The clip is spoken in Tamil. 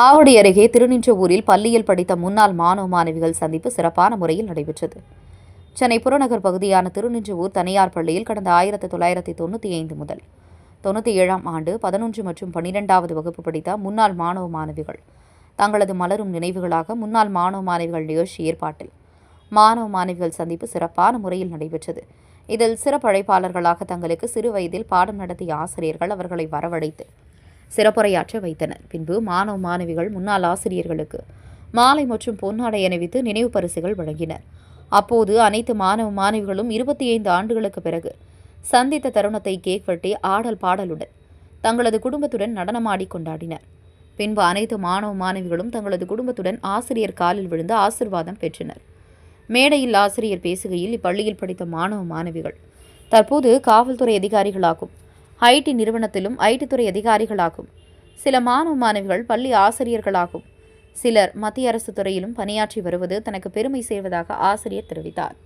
ஆவடி அருகே திருநின்றவூரில் பள்ளியில் படித்த முன்னாள் மாணவ மாணவிகள் சந்திப்பு சிறப்பான முறையில் நடைபெற்றது. சென்னை புறநகர் பகுதியான திருநின்றவூர் தனியார் பள்ளியில் கடந்த ஆயிரத்தி தொள்ளாயிரத்தி தொண்ணூற்றி ஐந்து முதல் தொண்ணூற்றி ஏழாம் ஆண்டு பதினொன்று மற்றும் பன்னிரெண்டாவது வகுப்பு படித்த முன்னாள் மாணவ மாணவிகள். தங்களது மலரும் நினைவுகளாக முன்னாள் மாணவ மாணவிகள் நிகழ்ச்சி ஏற்பாட்டில் மாணவ மாணவிகள் சந்திப்பு சிறப்பான முறையில் நடைபெற்றது. இதில் சிறப்பு அழைப்பாளர்களாக தங்களுக்கு சிறு வயதில் பாடம் நடத்திய ஆசிரியர்கள் அவர்களை வரவழைத்து சிறப்புரையாற்ற வைத்தனர். பின்பு மாணவ மாணவிகள் முன்னாள் ஆசிரியர்களுக்கு மாலை மற்றும் பொன்னாடை அணிவித்து நினைவு பரிசுகள் வழங்கினர். அப்போது அனைத்து மாணவ மாணவிகளும் இருபத்தி ஐந்து ஆண்டுகளுக்கு பிறகு சந்தித்த தருணத்தை கேக் வெட்டி ஆடல் பாடலுடன் தங்களது குடும்பத்துடன் நடனமாடி கொண்டாடினர். பின்பு அனைத்து மாணவ மாணவிகளும் தங்களது குடும்பத்துடன் ஆசிரியர் காலில் விழுந்து ஆசிர்வாதம் பெற்றனர். மேடையில் ஆசிரியர் பேசுகையில் இப்பள்ளியில் படித்த மாணவ மாணவிகள் தற்போது காவல்துறை அதிகாரிகளாகும். ஐடி நிறுவனத்திலும் ஐடி துறை அதிகாரிகளாகும். சில மாணவ மாணவிகள் பள்ளி ஆசிரியர்களாகும். சிலர் மத்திய அரசு துறையிலும் பணியாற்றி வருவது தனக்கு பெருமை சேர்வதாக ஆசிரியர் தெரிவித்தார்.